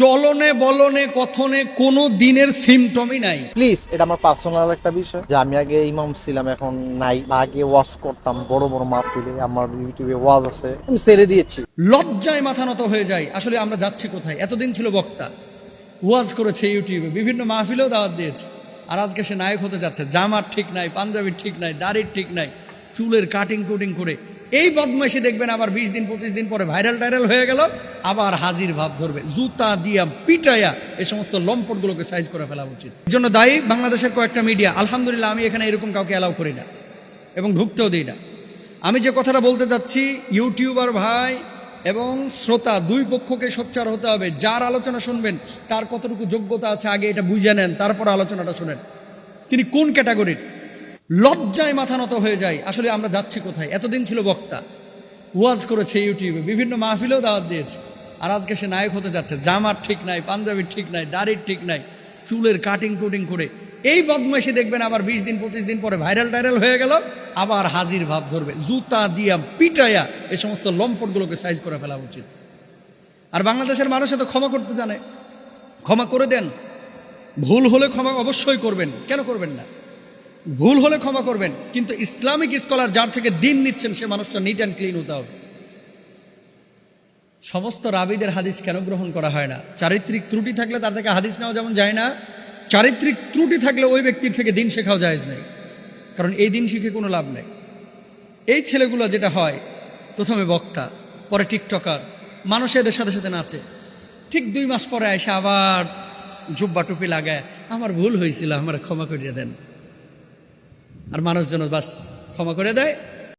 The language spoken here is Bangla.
চলনে বলনে কথনে কোনো দিনের সিমটমই নাই। প্লিজ এটা আমার পার্সোনাল একটা বিষয়। যে আমি আগে ইমাম ছিলাম এখন নাই। আগে ওয়াজ করতাম বড় বড় মাহফিলে। আমার ইউটিউবে ওয়াজ আছে। আমি ছেড়ে দিয়েছি। লজ্জায় মাথা নত হয়ে যায়। আসলে আমরা যাচ্ছি কোথায়? এতদিন ছিল বক্তা। ওয়াজ করেছে ইউটিউবে বিভিন্ন মাহফিলেও দাওয়াত দিয়েছে। আর আজকে সে নায়ক হতে যাচ্ছে। জামার ঠিক নাই পাঞ্জাবির ঠিক নাই দাড়ির ঠিক নাই। চুলের কাটিং কুটিং করে। এই বদমাইশি দেখবেন আবার বিশ দিন, পঁচিশ দিন পরে ভাইরাল টাইরাল হয়ে গেল, আবার হাজির ভাব ধরবে। জুতা দিয়া, পিটাইয়া এই সমস্ত লম্পটগুলোকে সাইজ করে ফেলা উচিত। এর জন্য দায়ী বাংলাদেশের কয়েকটা মিডিয়া আলহামদুলিল্লাহ, আমি এখানে এরকম কাউকে অ্যালাউ করি না এবং ঢুকতেও দিই না। আমি যে কথাটা বলতে চাচ্ছি ইউটিউবার ভাই এবং শ্রোতা, দুই পক্ষকে সোচ্চার হতে হবে। যার আলোচনা শুনবেন, তার কতটুকু যোগ্যতা আছে, আগে এটা বুঝে নেন, তারপর আলোচনাটা শোনেন। তিনি কোন ক্যাটাগরির লজ্জায় মাথা নত হয়ে যায়, আসলে আমরা যাচ্ছি কোথায়? এতদিন ছিল বক্তা। ওয়াজ করেছে ইউটিউবে, বিভিন্ন মাহফিলেও দাওয়াত দিয়েছে। আর আজকে সে নায়ক হতে যাচ্ছে, জামার ঠিক নাই, পাঞ্জাবির ঠিক নাই, দাড়ির ঠিক নাই, চুলের কাটিং কুটিং করে। এই বদমাইশি দেখবেন আবার বিশ দিন, পঁচিশ দিন পরে ভাইরাল টাইরাল হয়ে গেল, আবার হাজির ভাব ধরবে। জুতা দিয়া পিটাইয়া এই সমস্ত লম্পটগুলোকে সাইজ করে ফেলা উচিত। আর বাংলাদেশের মানুষ তো ক্ষমা করতে জানে। ক্ষমা করে দেন। ভুল হলে ক্ষমা অবশ্যই করবেন। কেন করবেন না? ভুল হলে ক্ষমা করবেন, কিন্তু ইসলামিক স্কলার যার থেকে দিন নিচ্ছেন, সে মানুষটা নিট অ্যান্ড ক্লিন হতে হবে। সমস্ত রাবিদের হাদিস কেন গ্রহণ করা হয় না? চারিত্রিক ত্রুটি থাকলে তার থেকে হাদিস নেওয়া যেমন যায় না, চারিত্রিক ত্রুটি থাকলে ওই ব্যক্তির থেকে দিন শেখাও যায় নেই, কারণ এই দিন শিখে কোনো লাভ নেই। এই ছেলেগুলো যেটা হয়, প্রথমে বক্তা, পরে টিকটকার, মানুষ এদের সাথে সাথে নাচে। ঠিক দুই মাস পরে এসে আবার জুব্বা টুপি লাগায়, আমার ভুল হয়েছিল, আমার ক্ষমা করিয়ে দেন। আর মানুষজন বাস ক্ষমা করে দেয়।